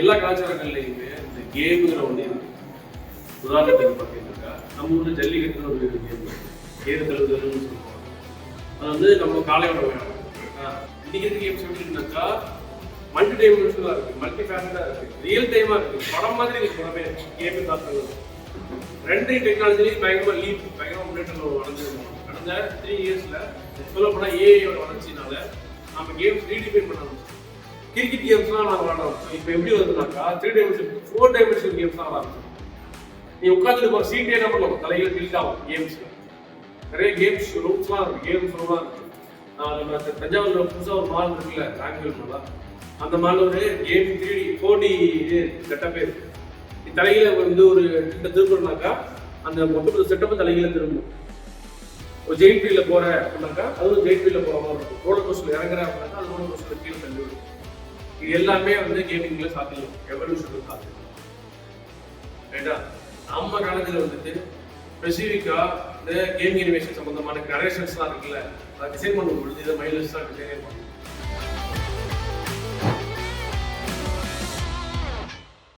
எல்லா கலாச்சாரங்கள்லையுமே இந்த கேமுங்கிற ஒன்று இருக்கு. உதாரணத்துக்கு பார்த்தீங்கன்னாக்கா நம்ம ஊரில் ஜல்லிக்கட்டுன்னு ஒரு கேம் ஏறு தழுவுதல்னு சொல்லுவாங்க. அது வந்து நம்ம காலையோட வேணும் இன்னைக்கு இருக்க கேம்ஸ் எப்படின்னாக்கா மல்டி டைமென்ஷனாக இருக்கு மல்டி ஃபேக்டராக இருக்கு ரியல் டைமாக இருக்கு. படம் மாதிரி இருக்கு படமே. கேம் பார்த்து ரெண்டு டெக்னாலஜிலையும் பயங்கரமாக லீப் பயங்கரமாக முன்னேற்றம் வளர்ந்துருக்கோம். கடந்த த்ரீ இயர்ஸில் சொல்லப்போனால் ஏஐயோட வளர்ச்சினால நம்ம கேம்ஸ் ரீடிஃபைன் பண்ண ஆரம்பிச்சோம் கிரிக்கெட் கேம்ஸ்லாம் நாங்கள் விளாடுறோம். இப்போ எப்படி வருதுனாக்கா three dimension four dimension games தான் விளாடுறோம். நீ உட்காந்துட்டு போகிற சீட்டே என்ன பண்ணுவோம் தலையில் பில்ட் ஆகும். கேம்ஸ் நிறைய கேம்ஸ் ரூம்ஸ்லாம் இருக்குது கேம்ஸ் ரூம்லாம் இருக்குது நான் நம்ம தஞ்சாவூரில் புதுசாக ஒரு மால் இருக்குல்ல ராங்கல் மாலா அந்த மால் ஒரு game three D four D செட்டப்பே இருக்கு. நீ தலையில வந்து ஒரு கிட்ட திரும்புறனாக்கா அந்த மொத்த செட்டப் தலையில திரும்பும். ஒரு ஜெயின் ஃபீல்டில் போகிற அப்படின்னாக்கா அது ஒரு ஜெயின் ஃபீல்டில் போகிற மாதிரி இருக்கும். ரோலர் கோஸ்டில் இறங்குற அப்படின்னாக்கா அது ரோலர் கோஸ்டில் கீழே தள்ளி விடும். இது எல்லாமே வந்து கேமிங்ல சாத்தியம். எவல்யூஷன் சாத்தியம். ரைட்டா நம்ம காலத்துல வந்துட்டு ஸ்பெசிஃபிக்கா இந்த கேமிங் இனிமேஷன் சம்பந்தமான கரெக்ஷன்ஸ்லாம் இருக்குல்ல அதை டிசைன் பண்ணும் பொழுது இதை மைலஸ் தான் டிசைன் பண்ணுவோம்